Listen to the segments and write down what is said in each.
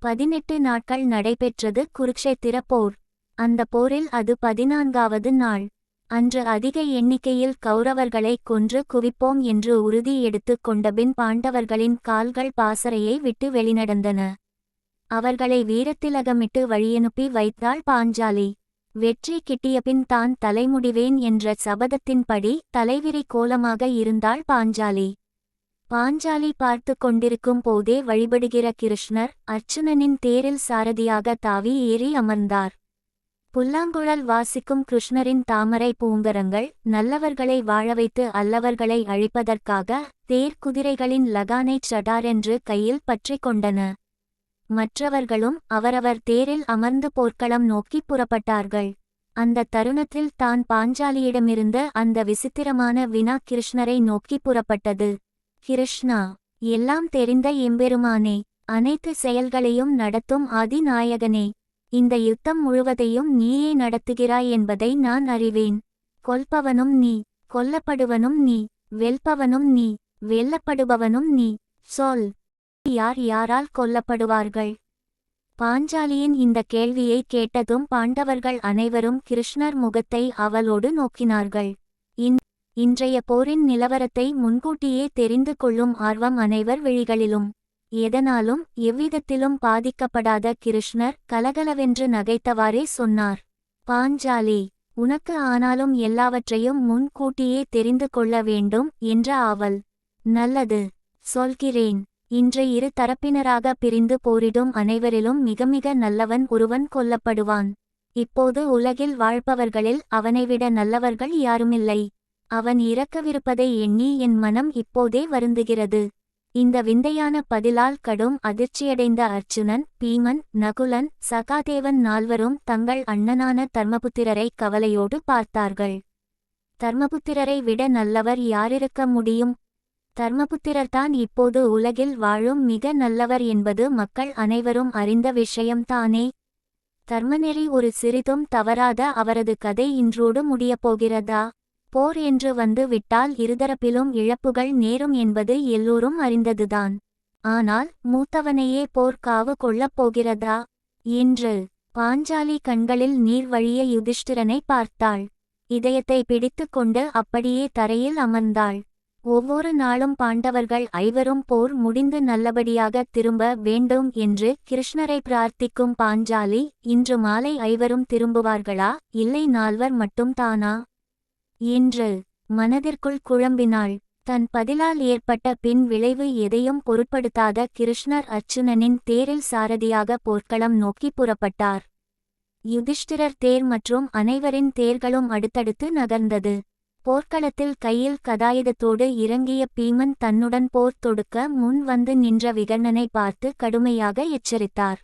பதினெட்டு நாட்கள் நடைபெற்றது குருக்ஷேத்திர போர். அந்த போரில் அது பதினான்காவது நாள். அன்று அதிக எண்ணிக்கையில் கௌரவர்களை கொன்று குவிப்போம் என்று உறுதி எடுத்துக் கொண்டபின் பாண்டவர்களின் கால்கள் பாசறையை விட்டு வெளிநடந்தன. அவர்களை வீரத்திலகமிட்டு வழியனுப்பி வைத்தாள் பாஞ்சாலி. வெற்றி கிட்டியபின் தான் தலைமுடிவேன் என்ற சபதத்தின்படி தலைவிரி கோலமாக இருந்தாள் பாஞ்சாலி. பாஞ்சாலி பார்த்து கொண்டிருக்கும் போதே வழிபடுகிற கிருஷ்ணர் அர்ச்சுனனின் தேரில் சாரதியாக தாவி ஏறி அமர்ந்தார். புல்லாங்குழல் வாசிக்கும் கிருஷ்ணரின் தாமரை பூங்கரங்கள் நல்லவர்களை வாழ வைத்து அல்லவர்களை அழிப்பதற்காக தேர் குதிரைகளின் லகானைச் சடாரென்று கையில் பற்றிக் கொண்டன. மற்றவர்களும் அவரவர் தேரில் அமர்ந்து போர்க்களம் நோக்கி புறப்பட்டார்கள். அந்த தருணத்தில் தான் பாஞ்சாலியிடமிருந்த அந்த விசித்திரமான வினா கிருஷ்ணரை நோக்கி புறப்பட்டது. கிருஷ்ணா எல்லாம் தெரிந்த எம்பெருமானே அனைத்து செயல்களையும் நடத்தும் ஆதிநாயகனே இந்த யுத்தம் முழுவதையும் நீயே நடத்துகிறாய் என்பதை நான் அறிவேன். கொல்பவனும் நீ கொல்லப்படுவனும் நீ வெல்பவனும் நீ வெல்லப்படுபவனும் நீ சொல். யார் யாரால் கொல்லப்படுவார்கள்? பாஞ்சாலியின் இந்த கேள்வியை கேட்டதும் பாண்டவர்கள் அனைவரும் கிருஷ்ணர் முகத்தை அவளோடு நோக்கினார்கள். இன்றைய போரின் நிலவரத்தை முன்கூட்டியே தெரிந்து கொள்ளும் ஆர்வம் அனைவர் விழிகளிலும். எதனாலும் எவ்விதத்திலும் பாதிக்கப்படாத கிருஷ்ணர் கலகலவென்று நகைத்தவாறே சொன்னார். பாஞ்சாலி உனக்கு ஆனாலும் எல்லாவற்றையும் முன்கூட்டியே தெரிந்து கொள்ள வேண்டும் என்ற ஆவல். நல்லது சொல்கிறேன். இன்று இரு தரப்பினராக பிரிந்து போரிடும் அனைவரிலும் மிக மிக நல்லவன் ஒருவன் கொல்லப்படுவான். இப்போது உலகில் வாழ்பவர்களில் அவனைவிட நல்லவர்கள் யாருமில்லை. அவன் இறக்கவிருப்பதை எண்ணி என் மனம் இப்போதே வருந்துகிறது. இந்த விந்தையான பதிலால் கடும் அதிர்ச்சியடைந்த அர்ச்சுனன் பீமன் நகுலன் சகாதேவன் நால்வரும் தங்கள் அண்ணனான தர்மபுத்திரரை கவலையோடு பார்த்தார்கள். தர்மபுத்திரரை விட நல்லவர் யாரிருக்க முடியும்? தர்மபுத்திரர்தான் இப்போது உலகில் வாழும் மிக நல்லவர் என்பது மக்கள் அனைவரும் அறிந்த விஷயம்தானே. தர்மநெறி ஒரு சிறிதும் தவறாத அவரது கதை இன்றோடு முடியப் போகிறதா? போர் என்று வந்து விட்டால் இருதரப்பிலும் இழப்புகள் நேரும் என்பது எல்லோரும் அறிந்ததுதான். ஆனால் மூத்தவனையே போர்க்காவு காவு கொள்ளப் போகிறதா? என்று பாஞ்சாலி கண்களில் நீர் வழிய யுதிஷ்டிரனை பார்த்தாள். இதயத்தை பிடித்துக்கொண்டு அப்படியே தரையில் அமர்ந்தாள். ஒவ்வொரு நாளும் பாண்டவர்கள் ஐவரும் போர் முடிந்து நல்லபடியாக திரும்ப வேண்டும் என்று கிருஷ்ணரை பிரார்த்திக்கும் பாஞ்சாலி இன்று மாலை ஐவரும் திரும்புவார்களா? இல்லை நால்வர் மட்டும் தானா? என்று மனதிற்குள் குழம்பினாள். தன் பதிலால் ஏற்பட்ட பின் விளைவு எதையும் பொருட்படுத்தாத கிருஷ்ணர் அர்ச்சுனனின் தேரில் சாரதியாக போர்க்களம் நோக்கி புறப்பட்டார். யுதிஷ்டிரர் தேர் மற்றும் அனைவரின் தேர்களும் அடுத்தடுத்து நகர்ந்தது. போர்க்களத்தில் கையில் கதாயுதத்தோடு இறங்கிய பீமன் தன்னுடன் போர் தொடுக்க முன் வந்து நின்ற விகர்ணனை பார்த்து கடுமையாக எச்சரித்தார்.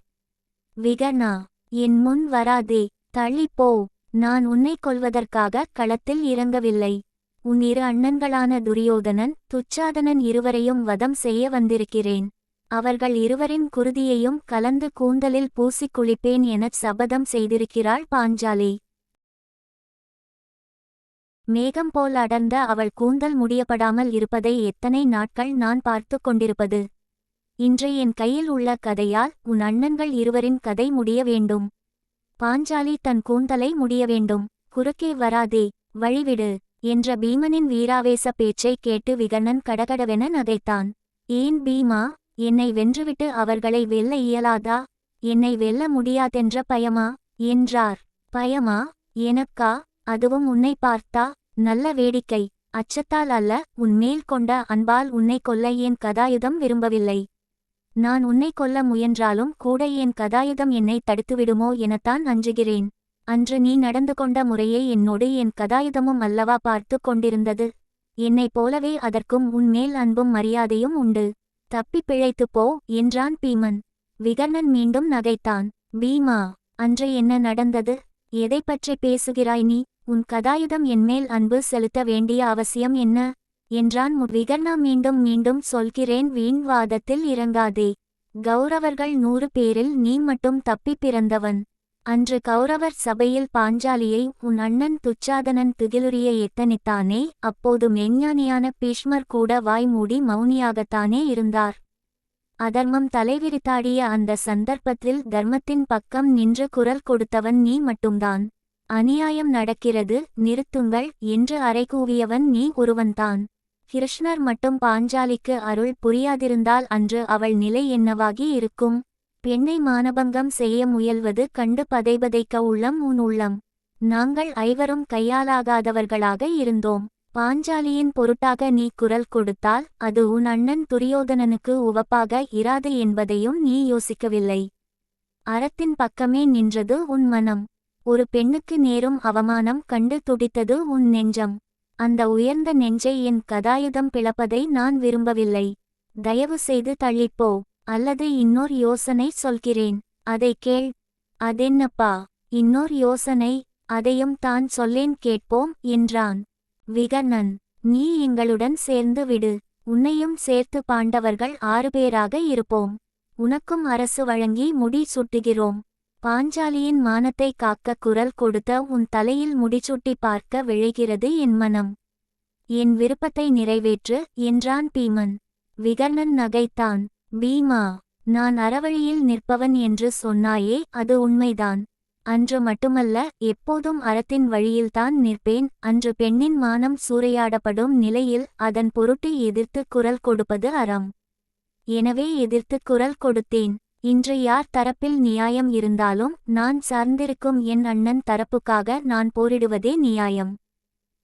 விகர்ணா என் முன் வராதே தள்ளிப் போ நான் உன்னை கொல்வதற்காக களத்தில் இறங்கவில்லை. உன் இரு அண்ணன்களான துரியோதனன் துச்சாதனன் இருவரையும் வதம் செய்ய வந்திருக்கிறேன். அவர்கள் இருவரின் குருதியையும் கலந்து கூந்தலில் பூசிக் குளிப்பேன் எனச் சபதம் செய்திருக்கிறாள் பாஞ்சாலி. மேகம் போல் அடர்ந்த அவள் கூந்தல் முடியப்படாமல் இருப்பதை எத்தனை நாட்கள் நான் பார்த்து கொண்டிருப்பது? இன்று என் கையில் உள்ள கதையால் உன் அண்ணன்கள் இருவரின் கதை முடிய வேண்டும். பாஞ்சாலி தன் கூந்தலை முடிய வேண்டும். குறுக்கே வராதே வழிவிடு என்ற பீமனின் வீராவேச பேச்சைக் கேட்டு விகண்ணன் கடகடவென நகைத்தான். ஏன் பீமா என்னை வென்றுவிட்டு அவர்களை வெல்ல இயலாதா? என்னை வெல்ல முடியாதென்ற பயமா? என்றார். பயமா? எனக்கா? அதுவும் உன்னை பார்த்தா? நல்ல வேடிக்கை. அச்சத்தால் அல்ல உன்மேல் கொண்ட அன்பால் உன்னை கொல்ல என் கதாயுதம் விரும்பவில்லை. நான் உன்னை கொல்ல முயன்றாலும் கூட என் கதாயுதம் என்னை தடுத்துவிடுமோ எனத்தான் அஞ்சுகிறேன். அன்று நீ நடந்து கொண்ட முறையை என்னோடு என் கதாயுதமும் அல்லவா பார்த்து கொண்டிருந்தது. என்னைப் போலவே அதற்கும் உன்மேல் அன்பும் மரியாதையும் உண்டு. தப்பிப் பிழைத்துப் போ என்றான் பீமன். விகர்ணன் மீண்டும் நகைத்தான். பீமா அன்று என்ன நடந்தது? எதைப் பற்றி பேசுகிறாய் நீ? உன் கதாயுதம் என்மேல் அன்பு செலுத்த வேண்டிய அவசியம் என்ன? என்றான் மு- விகர்ணா மீண்டும் மீண்டும் சொல்கிறேன் வீண் வாதத்தில் இறங்காதே. கௌரவர்கள் நூறு பேரில் நீ மட்டும் தப்பிப் பிறந்தவன். அன்று கௌரவர் சபையில் பாஞ்சாலியை உன் அண்ணன் துச்சாதனன் திகிலுரிய எத்தனித்தானே அப்போது மெஞ்ஞானியான பீஷ்மர் கூட வாய்மூடி மௌனியாகத்தானே இருந்தார். அதர்மம் தலைவிரித்தாடிய அந்த சந்தர்ப்பத்தில் தர்மத்தின் பக்கம் நின்று குரல் கொடுத்தவன் நீ மட்டும்தான். அநியாயம் நடக்கிறது நிறுத்துங்கள் என்று அறைகூவியவன் நீ ஒருவன்தான். கிருஷ்ணர் மட்டும் பாஞ்சாலிக்கு அருள் புரியாதிருந்தால் அன்று அவள் நிலை என்னவாகி இருக்கும்? பெண்ணை மானபங்கம் செய்ய முயல்வது கண்டு பதைபதைக்க உள்ளம் உன் உள்ளம். நாங்கள் ஐவரும் கையாலாகாதவர்களாக இருந்தோம். பாஞ்சாலியின் பொருட்டாக நீ குரல் கொடுத்தால் அது உன் அண்ணன் துரியோதனனுக்கு உவப்பாக இராது என்பதையும் நீ யோசிக்கவில்லை. அறத்தின் பக்கமே நின்றது உன் மனம். ஒரு பெண்ணுக்கு நேரும் அவமானம் கண்டு துடித்தது உன் நெஞ்சம். அந்த உயர்ந்த நெஞ்சை என் கதாயுதம் பிளப்பதை நான் விரும்பவில்லை. தயவு செய்து தள்ளிப்போ அல்லது இன்னொரு யோசனை சொல்கிறேன். அதை கேள். அதென்னப்பா? இன்னொர் யோசனை. அதையும் தான் சொல்லேன் கேட்போம் என்றான். விகர்ணன். நீ எங்களுடன் சேர்ந்து விடு. உன்னையும் சேர்த்து பாண்டவர்கள் ஆறு பேராக இருப்போம். உனக்கும் அரசு வழங்கி முடி சுட்டுகிறோம். பாஞ்சாலியின் மானத்தை காக்க குரல் கொடுத்த உன் தலையில் முடிசூட்டி பார்க்க விழைகிறது என் மனம். என் விருப்பத்தை நிறைவேற்று என்றான் பீமன். விகர்ணன் நகைத்தான். பீமா நான் அறவழியில் நிற்பவன் என்று சொன்னாயே அது உண்மைதான். அன்று மட்டுமல்ல எப்போதும் அறத்தின் வழியில்தான் நிற்பேன். அன்று பெண்ணின் மானம் சூறையாடப்படும் நிலையில் அதன் பொருட்டு எதிர்த்து குரல் கொடுப்பது அறம். எனவே எதிர்த்து குரல் கொடுத்தேன். இன்று யார் தரப்பில் நியாயம் இருந்தாலும் நான் சார்ந்திருக்கும் என் அண்ணன் தரப்புக்காக நான் போரிடுவதே நியாயம்.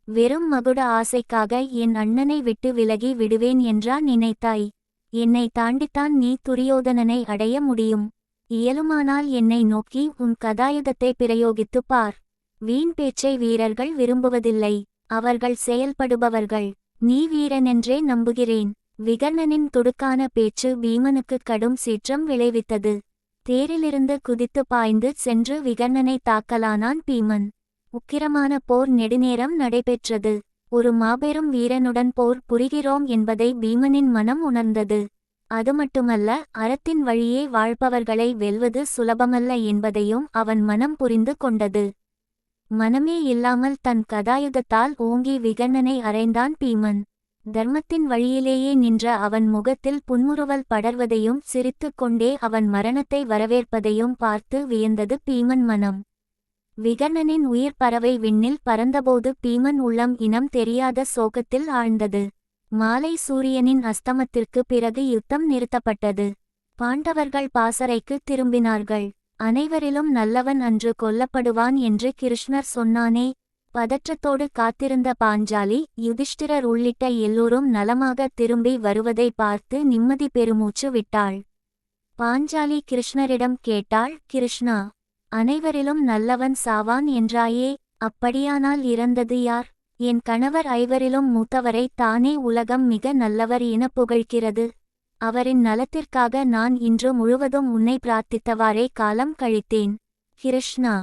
வெறும் மகுட ஆசைக்காக என் அண்ணனை விட்டு விலகி விடுவேன் என்றா நினைத்தாய். என்னை தாண்டித்தான் நீ துரியோதனனை அடைய முடியும். இயலுமானால் என்னை நோக்கி உன் கதாயுதத்தை பிரயோகித்துப் பார். வீண் பேச்சை வீரர்கள் விரும்புவதில்லை. அவர்கள் செயல்படுபவர்கள். நீ வீரனென்றே நம்புகிறேன். விகர்ணனின் துடுக்கான பேச்சு வீமனுக்கு கடும் சீற்றம் விளைவித்தது. தேரிலிருந்து குதித்து பாய்ந்து சென்று விகர்ணனை தாக்கலானான் பீமன். உக்கிரமான போர் நெடுநேரம் நடைபெற்றது. ஒரு மாபெரும் வீரனுடன் போர் புரிகிறோம் என்பதை பீமனின் மனம் உணர்ந்தது. அது மட்டுமல்ல அறத்தின் வழியே வாழ்பவர்களை வெல்வது சுலபமல்ல என்பதையும் அவன் மனம் புரிந்து கொண்டது. மனமே இல்லாமல் தன் கதாயுதத்தால் ஓங்கி விகர்ணனை அறைந்தான் பீமன். தர்மத்தின் வழியிலேயே நின்ற அவன் முகத்தில் புன்முறுவல் படர்வதையும் சிரித்துக் கொண்டே அவன் மரணத்தை வரவேற்பதையும் பார்த்து வியந்தது பீமன் மனம். விகர்ணனின் உயிர் பறவை விண்ணில் பறந்தபோது பீமன் உள்ளம் இனம் தெரியாத சோகத்தில் ஆழ்ந்தது. மாலை சூரியனின் அஸ்தமத்திற்கு பிறகு யுத்தம் நிறுத்தப்பட்டது. பாண்டவர்கள் பாசறைக்கு திரும்பினார்கள். அனைவரிலும் நல்லவன் அன்று கொல்லப்படுவான் என்று கிருஷ்ணர் சொன்னானே பதற்றத்தோடு காத்திருந்த பாஞ்சாலி யுதிஷ்டிரர் உள்ளிட்ட எல்லோரும் நலமாக திரும்பி வருவதை பார்த்து நிம்மதி பெருமூச்சு விட்டாள். பாஞ்சாலி கிருஷ்ணரிடம் கேட்டாள் கிருஷ்ணா அனைவரிலும் நல்லவன் சாவான் என்றாயே அப்படியானால் இறந்தது யார்? என் கணவர் ஐவரிலும் மூத்தவரை தானே உலகம் மிக நல்லவர் என புகழ்கிறது. அவரின் நலத்திற்காக நான் இன்று முழுவதும் உன்னை பிரார்த்தித்தவாறே காலம் கழித்தேன். கிருஷ்ணா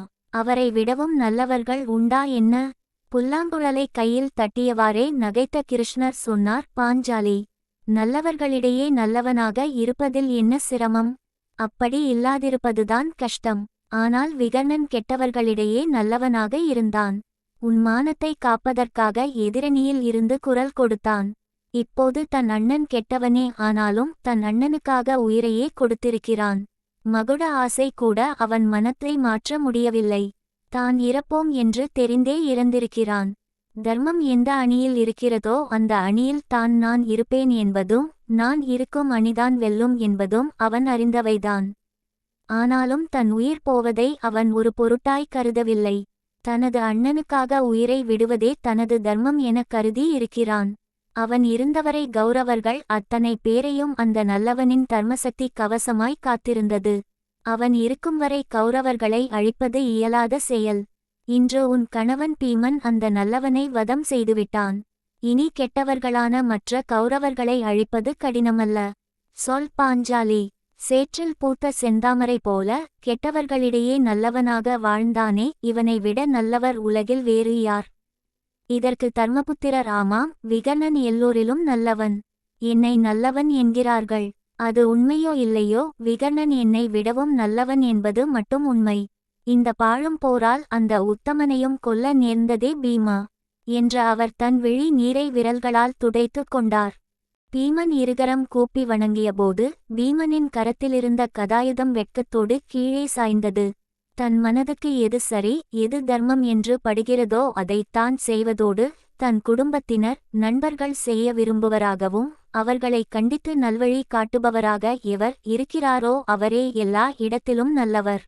அவரை விடவும் நல்லவர்கள் உண்டா என்ன? புல்லாங்குழலை கையில் தட்டியவாறே நகைத்த கிருஷ்ணர் சொன்னார் பாஞ்சாலி நல்லவர்களிடையே நல்லவனாக இருப்பதில் என்ன சிரமம்? அப்படி இல்லாதிருப்பதுதான் கஷ்டம். ஆனால் விகர்ணன் கெட்டவர்களிடையே நல்லவனாக இருந்தான். உன் மானத்தை காப்பதற்காக எதிரணியில் இருந்து குரல் கொடுத்தான். இப்போது தன் அண்ணன் கெட்டவனே ஆனாலும் தன் அண்ணனுக்காக உயிரையே கொடுத்திருக்கிறான். மகுட ஆசை கூட அவன் மனத்தை மாற்ற முடியவில்லை. தான் இறப்போம் என்று தெரிந்தே இறந்திருக்கிறான். தர்மம் எந்த அணியில் இருக்கிறதோ அந்த அணியில் தான் நான் இருப்பேன் என்பதும் நான் இருக்கும் அணிதான் வெல்லும் என்பதும் அவன் அறிந்தவைதான். ஆனாலும் தன் உயிர் போவதை அவன் ஒரு பொருட்டாய் கருதவில்லை. தனது அண்ணனுக்காக உயிரை விடுவதே தனது தர்மம் எனக் கருதி இருக்கிறான். அவன் இருந்தவரை கௌரவர்கள் அத்தனை பேரையும் அந்த நல்லவனின் தர்மசக்தி கவசமாய் காத்திருந்தது. அவன் இருக்கும் வரை கௌரவர்களை அழிப்பது இயலாத செயல். இன்று உன் கணவன் பீமன் அந்த நல்லவனை வதம் செய்துவிட்டான். இனி கெட்டவர்களான மற்ற கௌரவர்களை அழிப்பது கடினமல்ல. சொல் பாஞ்சாலி. சேற்றில் பூத்த செந்தாமரை போல கெட்டவர்களிடையே நல்லவனாக வாழ்ந்தானே இவனை விட நல்லவர் உலகில் வேறு யார்? இதற்கு தர்மபுத்திரர் ஆமாம் விகர்ணன் எல்லோரிலும் நல்லவன். என்னை நல்லவன் என்கிறார்கள். அது உண்மையோ இல்லையோ விகர்ணன் என்னை விடவும் நல்லவன் என்பது மட்டும் உண்மை. இந்த பாழும் போரால் அந்த உத்தமனையும் கொல்ல நேர்ந்ததே பீமா என்று அவர் தன் விழி நீரை விரல்களால் துடைத்துக் கொண்டார். பீமன் இருகரம் கூப்பி வணங்கியபோது பீமனின் கரத்திலிருந்த கதாயுதம் வெட்கத்தோடு கீழே சாய்ந்தது. தன் மனதுக்கு எது சரி எது தர்மம் என்று படுகிறதோ அதைத் தான் செய்வதோடு தன் குடும்பத்தினர் நண்பர்கள் செய்ய விரும்புவராகவும் அவர்களை கண்டித்து நல்வழி காட்டுபவராக எவர் இருக்கிறாரோ அவரே எல்லா இடத்திலும் நல்லவர்.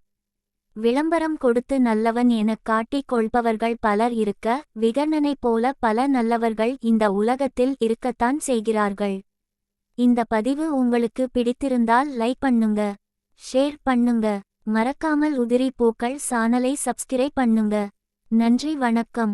விளம்பரம் கொடுத்து நல்லவன் எனக் காட்டிக் கொள்பவர்கள் பலர் இருக்க விகர்ணனைப் போல பல நல்லவர்கள் இந்த உலகத்தில் இருக்கத்தான் செய்கிறார்கள். இந்த பதிவு உங்களுக்கு பிடித்திருந்தால் லைக் பண்ணுங்க ஷேர் பண்ணுங்க. மறக்காமல் உதிரி பூக்கள் சானலை சப்ஸ்கிரைப் பண்ணுங்க. நன்றி வணக்கம்.